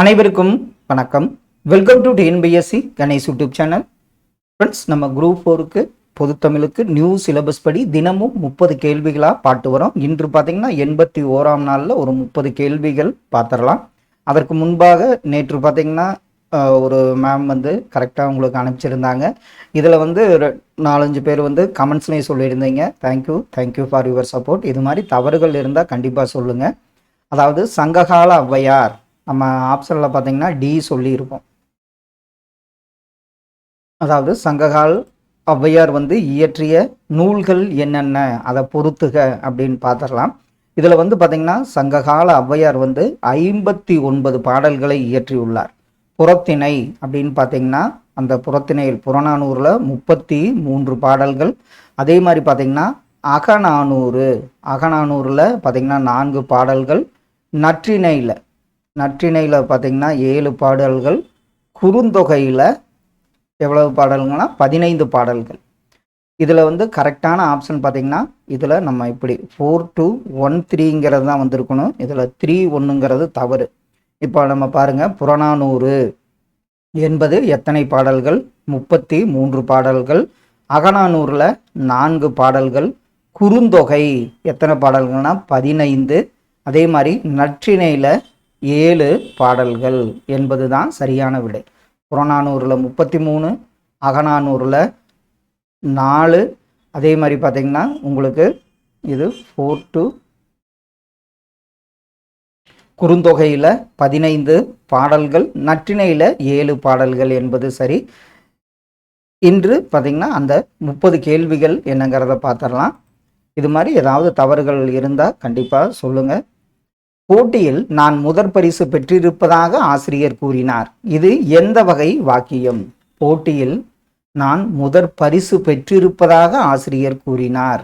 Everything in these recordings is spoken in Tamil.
அனைவருக்கும் வணக்கம். Welcome to TNPSC Ganesh YouTube channel friends நம்ம குரூப் ஃபோருக்கு பொதுத்தமிழுக்கு நியூ சிலபஸ் படி தினமும் முப்பது கேள்விகளாக பாட்டு வரோம். இன்று பார்த்தீங்கன்னா எண்பத்தி ஓராம் நாளில் ஒரு முப்பது கேள்விகள் பார்த்துடலாம். அதற்கு முன்பாக நேற்று பார்த்தீங்கன்னா ஒரு மேம் வந்து கரெக்டாக உங்களுக்கு அனுப்பிச்சிருந்தாங்க. இதில் வந்து ஒரு நாலஞ்சு பேர் வந்து கமெண்ட்ஸ்லேயும் சொல்லியிருந்தீங்க. Thank you thank you for your support இது மாதிரி தவறுகள் இருந்தால் கண்டிப்பாக சொல்லுங்கள் அதாவது சங்ககால ஔவையார் நம்ம ஆப்ஷனில் பார்த்தீங்கன்னா டி சொல்லியிருப்போம் அதாவது சங்ககால் ஔவையார் வந்து இயற்றிய நூல்கள் என்னென்ன அதை பொறுத்துக அப்படின்னு பார்த்துடலாம் இதில் வந்து பார்த்தீங்கன்னா சங்ககால ஔவையார் வந்து ஐம்பத்தி ஒன்பது பாடல்களை இயற்றியுள்ளார். புறத்திணை அப்படின்னு பார்த்தீங்கன்னா அந்த புறத்திணையில் புறநானூரில் முப்பத்தி மூன்று பாடல்கள். அதே மாதிரி பார்த்தீங்கன்னா அகநானூறு அகநானூரில் பார்த்தீங்கன்னா நான்கு பாடல்கள். நற்றிணையில் நற்றிணையில் பார்த்தீங்கன்னா ஏழு பாடல்கள் குறுந்தொகையில் எவ்வளவு பாடல்கள்னா பதினைந்து பாடல்கள். இதில் வந்து கரெக்டான ஆப்ஷன் பார்த்திங்கன்னா இதில் நம்ம இப்படி ஃபோர் டூ ஒன் த்ரீங்கிறது தான் வந்திருக்கணும். இதில் த்ரீ ஒன்றுங்கிறது தவறு. இப்போ நம்ம பாருங்கள் புறநானூறு என்பது எத்தனை பாடல்கள்? முப்பத்தி மூன்று பாடல்கள். அகநானூறில் நான்கு பாடல்கள். குறுந்தொகை எத்தனை பாடல்கள்னா? பதினைந்து. அதே மாதிரி நற்றிணையில் ஏழு பாடல்கள் என்பது தான் சரியான விடை. புறநானூறில் முப்பத்தி மூணு அகநானூறில் நாலு. அதே மாதிரி பார்த்தீங்கன்னா உங்களுக்கு இது ஃபோர் டு குறுந்தொகையில் பதினைந்து பாடல்கள் நற்றிணையில் ஏழு பாடல்கள் என்பது சரி. இன்று பார்த்தீங்கன்னா அந்த முப்பது கேள்விகள் என்னங்கிறத பார்த்துடலாம். இது மாதிரி ஏதாவது தவறுகள் இருந்தால் கண்டிப்பாக சொல்லுங்கள் போட்டியில் நான் முதற் பரிசு பெற்றிருப்பதாக ஆசிரியர் கூறினார். இது எந்த வகை வாக்கியம்? போட்டியில் நான் முதற் பரிசு பெற்றிருப்பதாக ஆசிரியர் கூறினார்.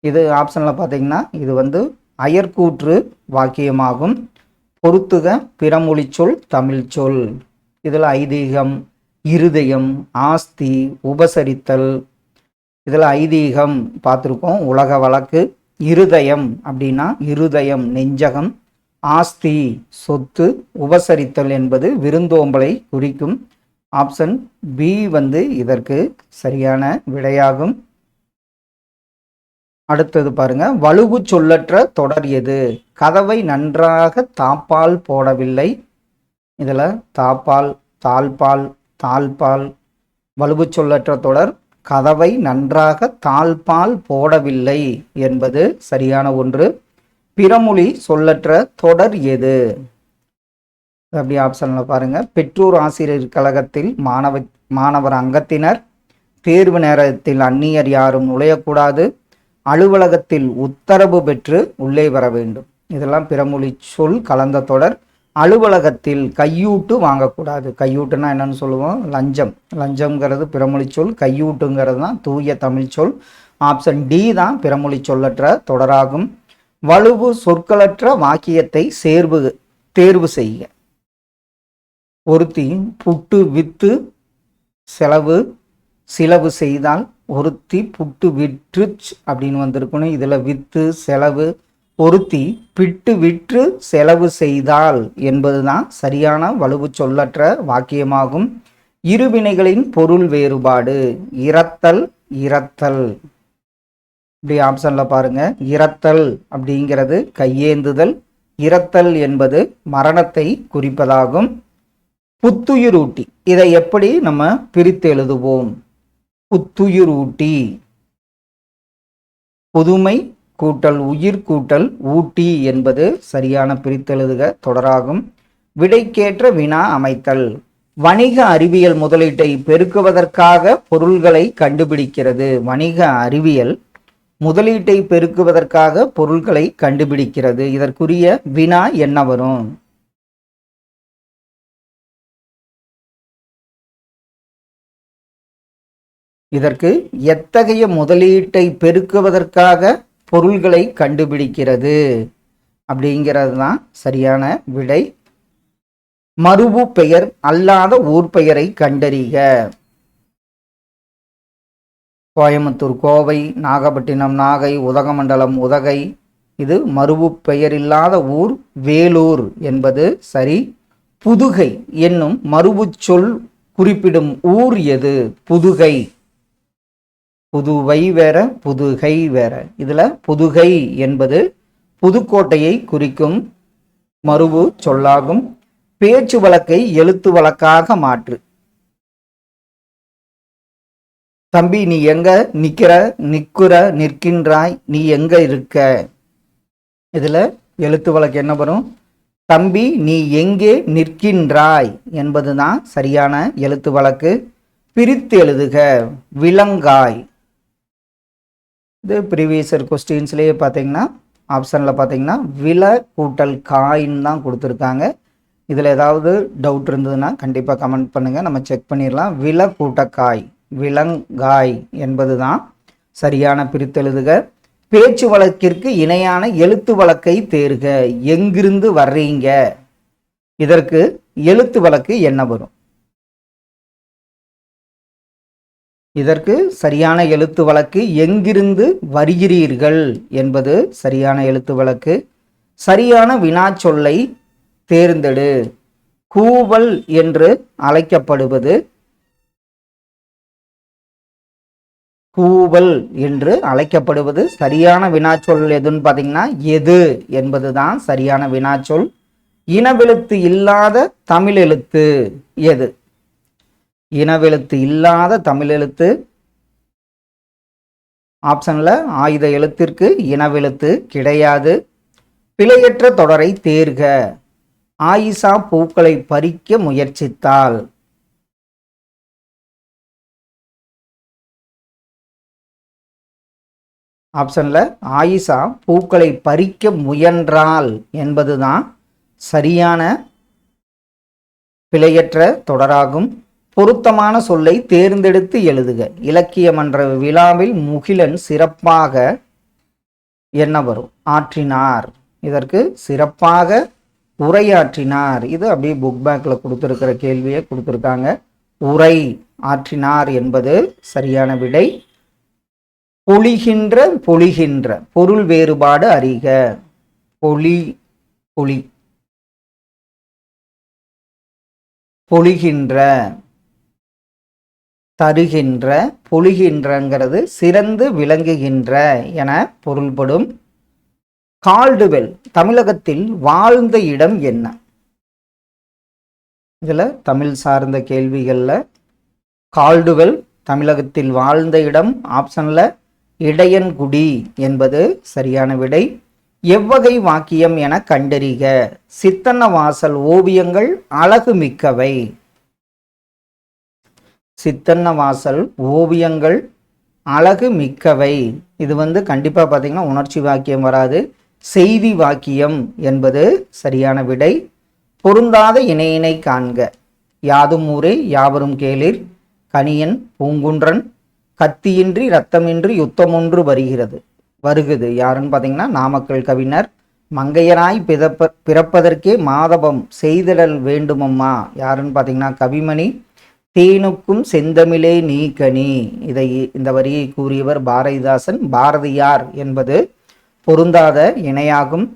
இது ஆப்ஷனில் பார்த்தீங்கன்னா இது வந்து அயர்கூற்று வாக்கியமாகும். பொருத்துக பிறமொழி சொல் தமிழ் சொல். இதில் ஐதீகம் இருதயம் ஆஸ்தி உபசரித்தல். இதில் ஐதீகம் பார்த்துருக்கோம் உலக வழக்கு. இருதயம் அப்படின்னா இருதயம் நெஞ்சகம் ஆஸ்தி சொத்து உபசரித்தல் என்பது விருந்தோம்பலை குறிக்கும். ஆப்ஷன் பி வந்து இதற்கு சரியான விடையாகும். அடுத்தது பாருங்க வலுவு சொல்லற்ற தொடர் எது? கதவை நன்றாக தாப்பால் போடவில்லை. இதில் தாப்பால் தாழ்பால் தாழ்பால் வலுவு சொல்லற்ற தொடர். கதவை நன்றாக தாழ்பால் போடவில்லை என்பது சரியான ஒன்று. பிறமொழி சொல்லற்ற தொடர் எது? அப்படி ஆப்ஷனில் பாருங்கள் பெற்றோர் ஆசிரியர் கழகத்தில் மாணவ மாணவர் அங்கத்தினர் தேர்வு நேரத்தில் அந்நியர் யாரும் நுழையக்கூடாது. அலுவலகத்தில் உத்தரவு பெற்று உள்ளே வர வேண்டும். இதெல்லாம் பிறமொழி சொல் கலந்த தொடர். அலுவலகத்தில் கையூட்டு வாங்கக்கூடாது. கையூட்டுனா என்னன்னு சொல்லுவோம்? லஞ்சம். லஞ்சம்ங்கிறது பிறமொழி சொல். கையூட்டுங்கிறது தான் தூய தமிழ் சொல். ஆப்ஷன் டி தான் பிறமொழி சொல்லற்ற தொடராகும். வலுவு சொற்களற்ற வாக்கியத்தை சேர்வு தேர்வு செய்ய ஒருத்தி புட்டு வித்து செலவு சிலவு செய்தால் ஒருத்தி புட்டு விற்று அப்படின்னு வந்திருக்கணும் இதில் வித்து செலவு பொருத்தி பிட்டு விற்று செலவு செய்தால் என்பதுதான் சரியான வலுவு சொல்லற்ற வாக்கியமாகும். இருவினைகளின் பொருள் வேறுபாடு இரத்தல் இரத்தல். இப்படி ஆப்ஷனில் பாருங்க. இரத்தல் அப்படிங்கிறது கையேந்துதல் இரத்தல் என்பது மரணத்தை குறிப்பதாகும். புத்துயிரூட்டி இதை எப்படி நம்ம பிரித்து எழுதுவோம்? புத்துயிரூட்டி புதுமை கூட்டல் உயிர் கூட்டல் ஊட்டி என்பது சரியான பிரித்தெழுதுக தொடராகும். விடைக்கேற்ற வினா அமைத்தல். வணிக அறிவியல் முதலீட்டை பெருக்குவதற்காக பொருள்களை கண்டுபிடிக்கிறது. வணிக அறிவியல் முதலீட்டை பெருக்குவதற்காக பொருள்களை கண்டுபிடிக்கிறது. இதற்குரிய வினா என்ன வரும்? இதற்கு எத்தகைய முதலீட்டை பெருக்குவதற்காக பொருள்களை கண்டுபிடிக்கிறது அப்படிங்கிறது தான் சரியான விடை. மறுபு பெயர் அல்லாத ஊர் பெயரை கண்டறிக. கோயம்புத்தூர் கோவை நாகப்பட்டினம் நாகை உதகமண்டலம் உதகை இது மருவு பெயரில்லாத ஊர் வேலூர் என்பது சரி. புதுகை என்னும் மறுபு சொல் குறிப்பிடும் ஊர் எது? புதுகை. புதுவை வேற புதுகை வேற. இதுல புதுகை என்பது புதுக்கோட்டையை குறிக்கும் மறுவு சொல்லாகும். பேச்சு வழக்கை எழுத்து வழக்காக மாற்று. தம்பி நீ எங்க நிக்கிற நிக்குற நிற்கின்றாய் நீ எங்க இருக்க? இதுல எழுத்து வழக்கு என்ன வரும்? தம்பி நீ எங்கே நிற்கின்றாய் என்பதுதான் சரியான எழுத்து வழக்கு. பிரித்து எழுதுக விலங்காய். இது ப்ரீவியஸர் கொஸ்டின்ஸ்லேயே பார்த்தீங்கன்னா ஆப்ஷனில் பார்த்தீங்கன்னா விலை கூட்டல் காயின் தான் கொடுத்துருக்காங்க. இதில் ஏதாவது டவுட் இருந்ததுன்னா கண்டிப்பாக கமெண்ட் பண்ணுங்கள் நம்ம செக் பண்ணிடலாம். வில கூட்டக்காய் விலங்காய் என்பது தான் சரியான பிரித்தெழுதுக பேச்சு வழக்கிற்கு இணையான எழுத்து வழக்கை தேர்க. எங்கிருந்து வர்றீங்க? இதற்கு எழுத்து வழக்கு என்ன வரும்? இதற்கு சரியான எழுத்து வழக்கு எங்கிருந்து வருகிறீர்கள் என்பது சரியான எழுத்து வழக்கு. சரியான வினாச்சொல்லை தேர்ந்தெடு. கூவல் என்று அழைக்கப்படுவது கூவல் என்று அழைக்கப்படுவது. சரியான வினாச்சொல் எதுன்னு பார்த்தீங்கன்னா எது என்பதுதான் சரியான வினாச்சொல். இனவெழுத்து இல்லாத தமிழ் எழுத்து எது? இனவெழுத்து இல்லாத தமிழ் எழுத்து. ஆப்ஷன்ல ஆயுத எழுத்திற்கு இனவெழுத்து கிடையாது. பிழையற்ற தொடரை தேர்க. ஆயிஷா பூக்களை பறிக்க முயற்சித்தாள். ஆப்ஷன்ல ஆயிஷா பூக்களை பறிக்க முயன்றாள் என்பதுதான் சரியான பிழையற்ற தொடராகும். பொருத்தமான சொல்லை தேர்ந்தெடுத்து எழுதுக. இலக்கிய மன்ற விழாவில் முகிலன் சிறப்பாக என்ன வரும்? ஆற்றினார். இதற்கு சிறப்பாக உரையாற்றினார். இது அப்படியே புக் பேக்கில் கொடுத்துருக்கிற கேள்வியை கொடுத்துருக்காங்க. உரை ஆற்றினார் என்பது சரியான விடை. பொழிகின்ற பொழிகின்ற பொருள் வேறுபாடு அறிக. பொலி பொலி பொழிகின்ற தருகின்ற பொழிகின்றங்கிறது சிறந்து விளங்குகின்ற என பொருள்படும் கால்டுவெல் தமிழகத்தில் வாழ்ந்த இடம் என்ன? இதில் தமிழ் சார்ந்த கேள்விகளில் கால்டுவெல் தமிழகத்தில் வாழ்ந்த இடம் ஆப்ஷனில் இடையன்குடி என்பது சரியான விடை. எவ்வகை வாக்கியம் என கண்டறிக. சித்தன்ன வாசல் ஓவியங்கள் அழகு மிக்கவை சித்தன்ன வாசல் ஓவியங்கள் அழகு மிக்கவை. இது வந்து கண்டிப்பாக பார்த்திங்கன்னா உணர்ச்சி வாக்கியம் வராது. செய்தி வாக்கியம் என்பது சரியான விடை. பொருந்தாத இணையினை காண்க. யாதும் ஊரே யாவரும் கேளிர். கனியன் பூங்குன்றன். கத்தியின்றி ரத்தமின்றி யுத்தமொன்று வருகிறது. வருகுது. யாருன்னு பார்த்தீங்கன்னா நாமக்கல் கவிஞர். மங்கையராய் பிறப்ப பிறப்பதற்கே மாதவம் செய்திடல் வேண்டுமம்மா. யாருன்னு பார்த்தீங்கன்னா கவிமணி. தேனுக்கும் செந்தமிழே நீ கனி இதை இந்த வரியை கூறியவர் பாரதிதாசன். பாரதியார் என்பது பொருந்தாத இணையாகும்.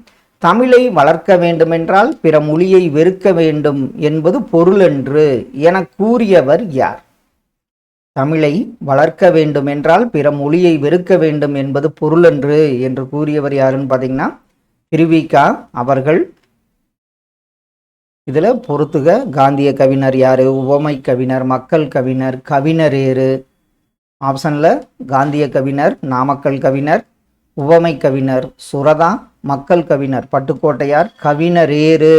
தமிழை வளர்க்க வேண்டுமென்றால் பிற மொழியை வெறுக்க வேண்டும் என்பது பொருளென்று என கூறியவர் யார்? தமிழை வளர்க்க வேண்டுமென்றால் பிற மொழியை வெறுக்க வேண்டும் என்பது பொருளன்று என்று கூறியவர் யாருன்னு பார்த்தீங்கன்னா திருவிகா அவர்கள். இதில் பொறுத்துக காந்திய கவிஞர் யார் உவமை கவிஞர் மக்கள் கவிஞர் கவிஞரேறு ஆப்ஷனில் காந்திய கவிஞர் நாமக்கல் கவிஞர் உவமை கவிஞர் சுரதா மக்கள் கவிஞர் பட்டுக்கோட்டையார் கவிஞரேறு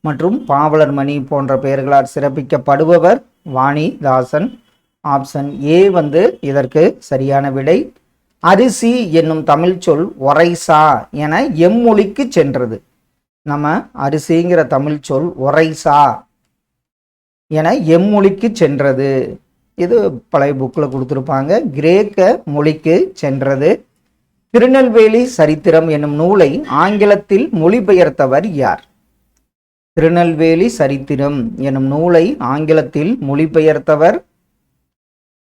மற்றும் பாவலர் மணி போன்ற பெயர்களால் சிறப்பிக்கப்படுபவர் வாணிதாசன். ஆப்ஷன் ஏ வந்து இதற்கு சரியான விடை. அரிசி என்னும் தமிழ் சொல் ஒரைசா என எம்மொழிக்கு சென்றது. நம்ம அரிசிங்கிற தமிழ் சொல் ஒரைசா என எம்மொழிக்கு சென்றது. இது பழைய புக்கில் கொடுத்துருப்பாங்க. கிரேக்க மொழிக்கு சென்றது. திருநெல்வேலி சரித்திரம் என்னும் நூலை ஆங்கிலத்தில் மொழிபெயர்த்தவர் யார்? திருநெல்வேலி சரித்திரம் எனும் நூலை ஆங்கிலத்தில் மொழிபெயர்த்தவர்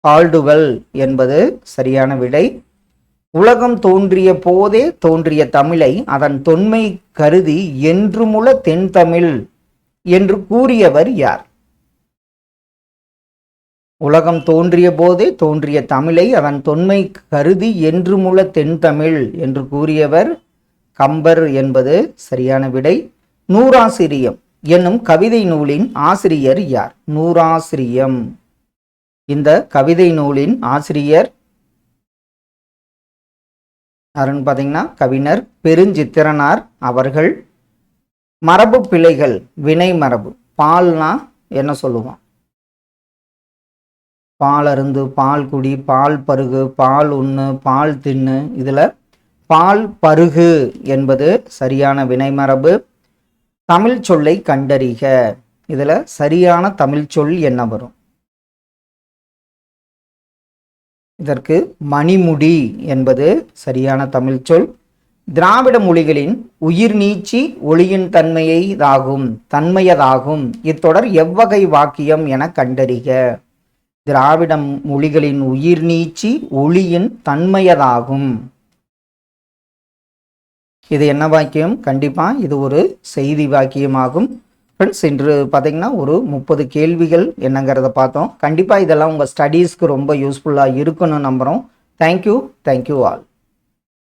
ஆல்டுவல் என்பது சரியான விடை. உலகம் தோன்றிய போதே தோன்றிய தமிழை அதன் தொன்மை கருதி என்றுமுள்ள தென்தமிழ் என்று கூறியவர் யார்? உலகம் தோன்றிய போதே தோன்றிய தமிழை அதன் தொன்மை கருதி என்றுமுல தென்தமிழ் என்று கூறியவர் கம்பர் என்பது சரியான விடை. நூறாசிரியம் என்னும் கவிதை நூலின் ஆசிரியர் யார்? நூறாசிரியம். இந்த கவிதை நூலின் ஆசிரியர் யாருன்னு பார்த்தீங்கன்னா கவிஞர் பெருஞ்சித்திரனார் அவர்கள். மரபு பிழைகள் வினை மரபு பால்னா என்ன சொல்லுவோம்? பால் அருந்து பால் குடி பால் பருகு பால் உண்ணு பால் தின்னு இதில் பால் பருகு என்பது சரியான வினைமரபு தமிழ் சொல்லை கண்டறிக. இதில் சரியான தமிழ் சொல் என்ன வரும்? இதற்கு மணிமுடி என்பது சரியான தமிழ் சொல். திராவிட மொழிகளின் உயிர் நீச்சி ஒளியின் தன்மையதாகும் தன்மையதாகும். இத்தொடர் எவ்வகை வாக்கியம் என கண்டறிக. திராவிட மொழிகளின் உயிர் நீச்சி ஒளியின் தன்மையதாகும். இது என்ன வாக்கியம்? கண்டிப்பாக இது ஒரு செய்தி வாக்கியமாகும். ஃப்ரெண்ட்ஸ் இன்று பார்த்தீங்கன்னா ஒரு முப்பது கேள்விகள் என்னங்கிறத பார்த்தோம். கண்டிப்பாக இதெல்லாம் உங்கள் ஸ்டடீஸ்க்கு ரொம்ப யூஸ்ஃபுல்லாக இருக்குன்னு நம்புகிறோம் தேங்க்யூ தேங்க்யூ ஆல்